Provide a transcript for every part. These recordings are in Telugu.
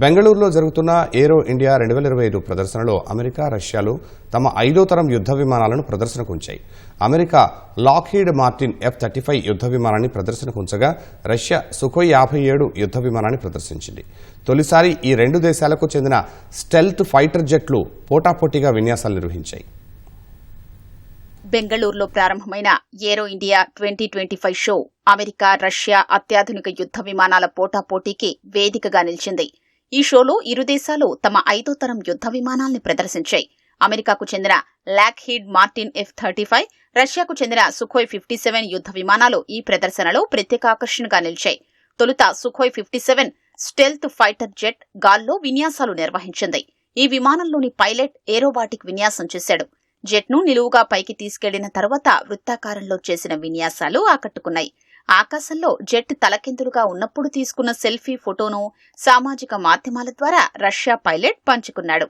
బెంగళూరులో జరుగుతున్న ఏరో ఇండియా రెండు వేల ఇరవై ఐదు ప్రదర్శనలో అమెరికా రష్యాలు తమ ఐదో తరం యుద్ధ విమానాలను ప్రదర్శనకు ఉంచాయి. America Lockheed Martin F thirty five యుద్ధ విమానాన్ని ప్రదర్శనకు ఉంచగా రష్యా సుఖోయ్ యాభై ఏడు యుద్ధ విమానాన్ని ప్రదర్శించింది. తొలిసారి ఈ రెండు దేశాలకు చెందిన స్టెల్త్ ఫైటర్ జెట్లు పోటాపోటీగా విన్యాసాలు నిర్వహించాయి. బెంగళూరులో ప్రారంభమైన aero India twenty twenty five show America Russia అత్యాధునిక యుద్ధ విమానాల పోటాపోటీకి వేదికగా నిలిచింది. ఈ షోలో ఇరు దేశాలు తమ ఐదో తరం యుద్ధ విమానాల్ని ప్రదర్శించాయి. అమెరికాకు చెందిన Lockheed Martin F thirty five రష్యాకు చెందిన సుఖోయ్ ఫిఫ్టీ సెవెన్ యుద్ధ విమానాలు ఈ ప్రదర్శనలో ప్రత్యేక ఆకర్షణగా నిలిచాయి. తొలుత Sukhoi fifty seven stealth fighter jet గాల్లో విన్యాసాలు నిర్వహించింది. ఈ విమానంలోని పైలట్ ఏరోబాటిక్ విన్యాసం చేశాడు. జెట్ను నిలువుగా పైకి తీసుకెళ్ళిన తర్వాత వృత్తాకారంలో చేసిన విన్యాసాలు ఆకట్టుకున్నాయి. ఆకాశంలో జెట్ తలకిందులుగా ఉన్నప్పుడు తీసుకున్న సెల్ఫీ ఫోటోను సామాజిక మాధ్యమాల ద్వారా రష్యా పైలట్ పంచుకున్నాడు.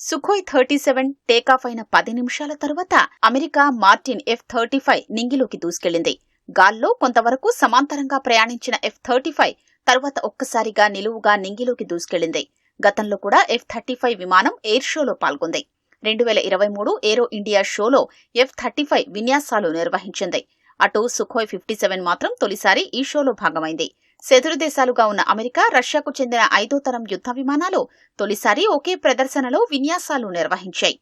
సుఖోయ్ థర్టీ సెవెన్ టేకాఫ్ అయిన పది నిమిషాల తరువాత America Martin F thirty five నింగిలోకి దూసుకెళ్ళింది గాల్లో కొంతవరకు సమాంతరంగా ప్రయాణించిన ఎఫ్ థర్టీ ఫైవ్ తర్వాత ఒక్కసారిగా నిలువుగా నింగిలోకి దూసుకెళ్ళింది గతంలో కూడా ఎఫ్ థర్టీ ఫైవ్ విమానం ఎయిర్ షోలో పాల్గొంది. రెండు వేల ఇరవై మూడు ఏరో ఇండియా షోలో ఎఫ్ థర్టీ ఫైవ్ విన్యాసాలు నిర్వహించింది. అటు సుఖోయ్ ఫిఫ్టీ సెవెన్ మాత్రం తొలిసారి ఈ షోలో భాగమైంది. శత్రు దేశాలుగా ఉన్న అమెరికా రష్యాకు చెందిన ఐదో తరం యుద్ధ విమానాలు తొలిసారి ఒకే ప్రదర్శనలో విన్యాసాలు నిర్వహించాయి.